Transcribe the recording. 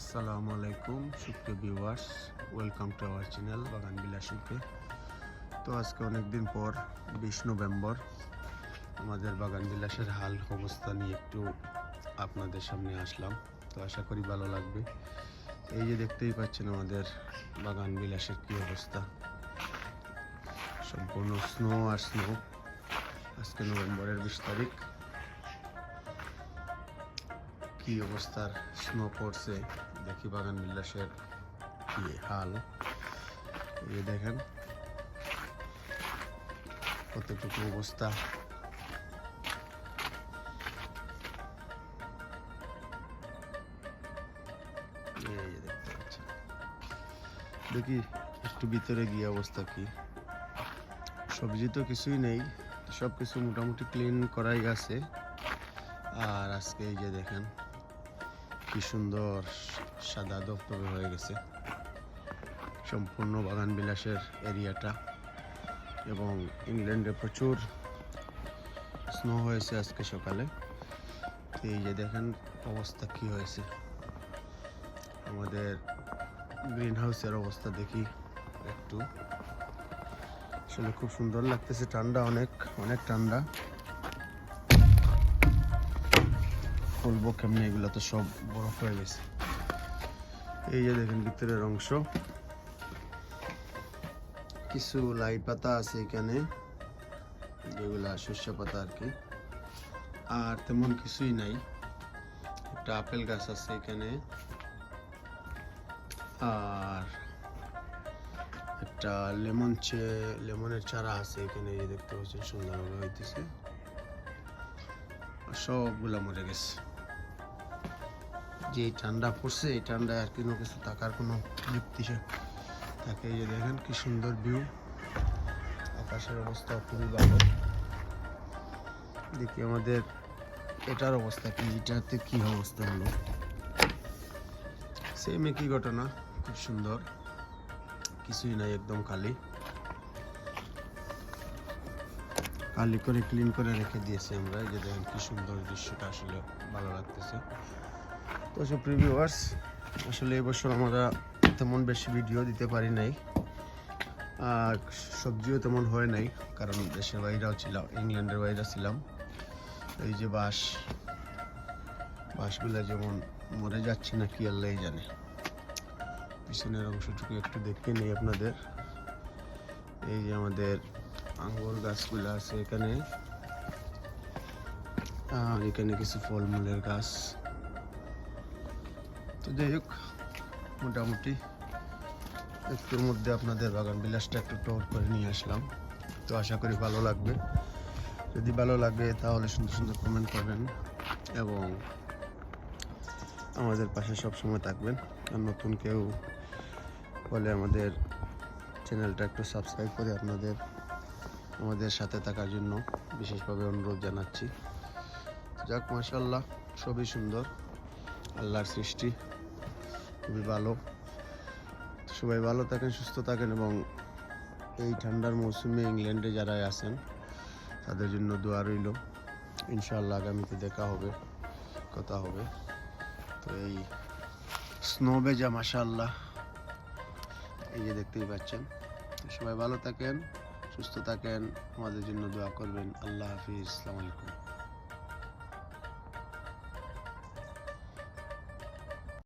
আসসালামু আলাইকুম, সুপ্রিয় viewers welcome to our channel বাগান বিলাসীতে। তো আজকে অনেক দিন পর বিশ নভেম্বর, আমাদের বাগান বিলাসের হাল অবস্থা নিয়ে একটু আপনাদের সামনে আসলাম। তো আশা করি ভালো লাগবে। এই যে দেখতেই পাচ্ছেন আমাদের বাগান বিলাসের কী অবস্থা। সম্পূর্ণ স্নো আর স্নো আজকে নভেম্বরের বিশ তারিখ। কি অবস্থার স্নো পড়ছে? দেখি বাগান বিলাসের কি হাল। এই দেখেন কতটুকু অবস্থা। দেখি একটু ভিতরে গিয়ে অবস্থা কি। সবজি তো কিছুই নেই সব কিছু মোটামুটি ক্লিন করাই গেছে। আর আজকে এই যে দেখেন কি সুন্দর সাদা দপদপে হয়ে গেছে। সম্পূর্ণ বাগান বিলাসের এরিয়াটা। এবং ইংল্যান্ডে প্রচুর স্নো হয়েছে আজকে সকালে। এই যে দেখেন অবস্থা কি হয়েছে। আমাদের গ্রিন হাউসের অবস্থা দেখি একটু। আসলে খুব সুন্দর লাগতেছে, ঠান্ডা অনেক অনেক ঠান্ডা। খুলবো কেমনি এগুলো তো সব বরফ হয়ে গেছে। এই যে দেখেন ভিতরের অংশ। কিছু লাই পাতা আছে এখানে, যেগুলা শস্য পাতা আর কি। আর তেমন কিছুই নাই। একটা আপেল গাছ আছে এখানে। আর একটা লেমন চে, লেমনের চারা আছে এখানে দেখতে পাচ্ছেন, সুন্দরভাবে হইতেছে। সবগুলা মরে গেছে। যে ঠান্ডা পড়ছে, এই ঠান্ডায় আর কোনো কিছু থাকার কোনো তৃপ্তি সে- তাকে এই যে দেখেন কি সুন্দর ভিউ আকাশের অবস্থা খুবই ভালো। দেখি আমাদের এটার অবস্থা কি, এটাতে কি অবস্থা হলো? সেম একই ঘটনা, খুব সুন্দর। কিছুই নাই, একদম খালি। খালি করে ক্লিন করে রেখে দিয়েছি আমরা। এই যে দেখেন কি সুন্দর দৃশ্যটা আসলে, ভালো লাগতেছে। তো সব প্রিভিউয়ার্স আসলে এবছর আমরা তেমন বেশি ভিডিও দিতে পারি নাই। আর সবজিও তেমন হয় নাই, কারণ দেশের বাইরেও ছিলাম, ইংল্যান্ডের বাইরে ছিলাম। এই যে বাঁশ, বাঁশগুলা যেমন মরে যাচ্ছে না, কি আল্লাহ জানে। পিছনের অংশটুকু একটু দেখে নেই আপনাদের। এই যে আমাদের আঙ্গুর গাছগুলো আছে এখানে। এখানে কিছু ফলমূলের গাছ। তো যাই হোক, মোটামুটি একটুর মধ্যে আপনাদের বাগান বিলাসটা একটু টোর করে নিয়ে আসলাম। তো আশা করি ভালো লাগবে। যদি ভালো লাগে তাহলে সুন্দর সুন্দর কমেন্ট করবেন এবং আমাদের পাশে সব সময় থাকবেন। আর নতুন কেউ বলে আমাদের চ্যানেলটা একটু সাবস্ক্রাইব করে আপনাদের, আমাদের সাথে থাকার জন্য বিশেষভাবে অনুরোধ জানাচ্ছি। যাক মাসাল্লাহ সবই সুন্দর। আল্লাহর সৃষ্টি। খুবই ভালো। সবাই ভালো থাকেন, সুস্থ থাকেন এবং এই ঠান্ডার মৌসুমে ইংল্যান্ডে যারা আছেন, তাদের জন্য দোয়া রইল। ইনশাআল্লাহ আগামীতে দেখা হবে, কথা হবে। তো এই স্নো ভেজা মাশাআল্লাহ, এই যে দেখতেই পাচ্ছেন। সবাই ভালো থাকেন, সুস্থ থাকেন, আমাদের জন্য দোয়া করবেন। আল্লাহ হাফিজ, আসসালামু আলাইকুম।